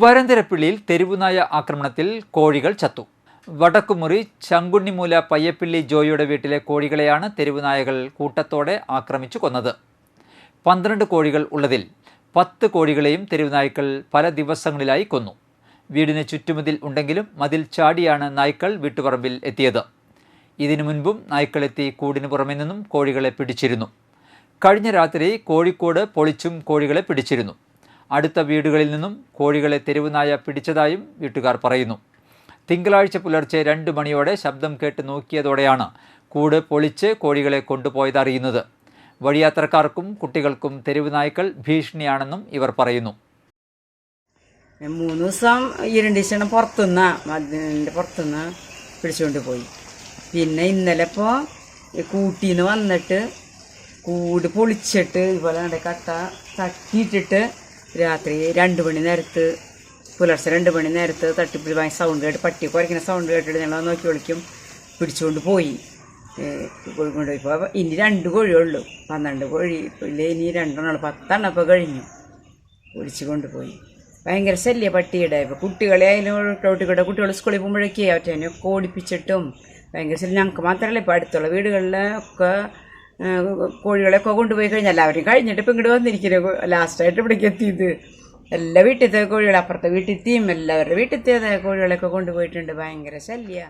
വരന്തരപ്പിള്ളിയിൽ തെരുവുനായ ആക്രമണത്തിൽ കോഴികൾ ചത്തു. വടക്കുമുറി ചങ്കുണ്ണിമൂല പയ്യപ്പിള്ളി ജോയിയുടെ വീട്ടിലെ കോഴികളെയാണ് തെരുവുനായകൾ കൂട്ടത്തോടെ ആക്രമിച്ചു കൊന്നത്. പന്ത്രണ്ട് കോഴികൾ ഉള്ളതിൽ പത്ത് കോഴികളെയും തെരുവുനായ്ക്കൾ പല ദിവസങ്ങളിലായി കൊന്നു. വീടിന് ചുറ്റുമതിൽ ഉണ്ടെങ്കിലും മതിൽ ചാടിയാണ് നായ്ക്കൾ വീട്ടുപറമ്പിൽ എത്തിയത്. ഇതിനു മുൻപും നായ്ക്കളെത്തി കൂടിന് പുറമെ നിന്നും കോഴികളെ പിടിച്ചിരുന്നു. കഴിഞ്ഞ രാത്രി കോഴിക്കോട് പൊളിച്ചും കോഴികളെ പിടിച്ചിരുന്നു. അടുത്ത വീടുകളിൽ നിന്നും കോഴികളെ തെരുവുനായ പിടിച്ചതായും വീട്ടുകാർ പറയുന്നു. തിങ്കളാഴ്ച പുലർച്ചെ രണ്ട് മണിയോടെ ശബ്ദം കേട്ട് നോക്കിയതോടെയാണ് കൂട് പൊളിച്ച് കോഴികളെ കൊണ്ടുപോയതറിയുന്നത് വഴിയാത്രക്കാർക്കും കുട്ടികൾക്കും തെരുവുനായ്ക്കൾ ഭീഷണിയാണെന്നും ഇവർ പറയുന്നു. മൂന്ന് ദിവസം ഇരുണ്ടീശണം പുറത്തുനിന്ന് മതിലിന്റെ പുറത്തുനിന്ന് പിടിച്ചുകൊണ്ട് പോയി. പിന്നെ ഇന്നലെ ഇപ്പോൾ കൂട്ടിന്ന് വന്നിട്ട് കൂട് പൊളിച്ചിട്ട് ഇതുപോലെ കട്ട തട്ടിയിട്ടിട്ട് രാത്രി രണ്ട് മണി നേരത്ത് പുലർച്ചെ രണ്ട് മണി നേരത്ത് തട്ടിപ്പിടി വാങ്ങി സൗണ്ട് കേട്ട് പട്ടി കുരയ്ക്കുന്ന സൗണ്ട് കേട്ടിട്ട് ഞങ്ങൾ നോക്കി വിളിക്കും. പിടിച്ചുകൊണ്ട് പോയി. കോഴിക്കൊണ്ട് ഇപ്പോൾ ഇനി രണ്ട് കോഴിയുള്ളൂ പന്ത്രണ്ട് കോഴി ഇല്ലേ ഇനി രണ്ടെണ്ണം പത്തെണ്ണം ഇപ്പോൾ കഴിഞ്ഞു. പിടിച്ചു കൊണ്ടുപോയി ഭയങ്കര ശല്യ പട്ടിയുടെ. ഇപ്പോൾ കുട്ടികളെ അതിലും ടോട്ടിക്കൂടെ കുട്ടികൾ സ്കൂളിൽ പോകുമ്പോഴേക്കേ അവറ്റേനെ ഓടിപ്പിച്ചിട്ടും ഭയങ്കര ശല്യം. ഞങ്ങൾക്ക് മാത്രമല്ല ഇപ്പോൾ അടുത്തുള്ള വീടുകളിലെ ഒക്കെ ആ, കോഴികളെയൊക്കെ കൊണ്ടുപോയി കഴിഞ്ഞാൽ എല്ലാവരും കഴിഞ്ഞിട്ട് ഇപ്പം ഇങ്ങോട്ട് വന്നിരിക്കുന്നു. ലാസ്റ്റായിട്ട് ഇവിടേക്ക് എത്തിയത്. എല്ലാ വീട്ടിലത്തെ കോഴികൾ അപ്പുറത്തെ വീട്ടിൽ എത്തിയും എല്ലാവരുടെ വീട്ടിലത്തെ കോഴികളെയൊക്കെ കൊണ്ടുപോയിട്ടുണ്ട്. ഭയങ്കര ശല്യ.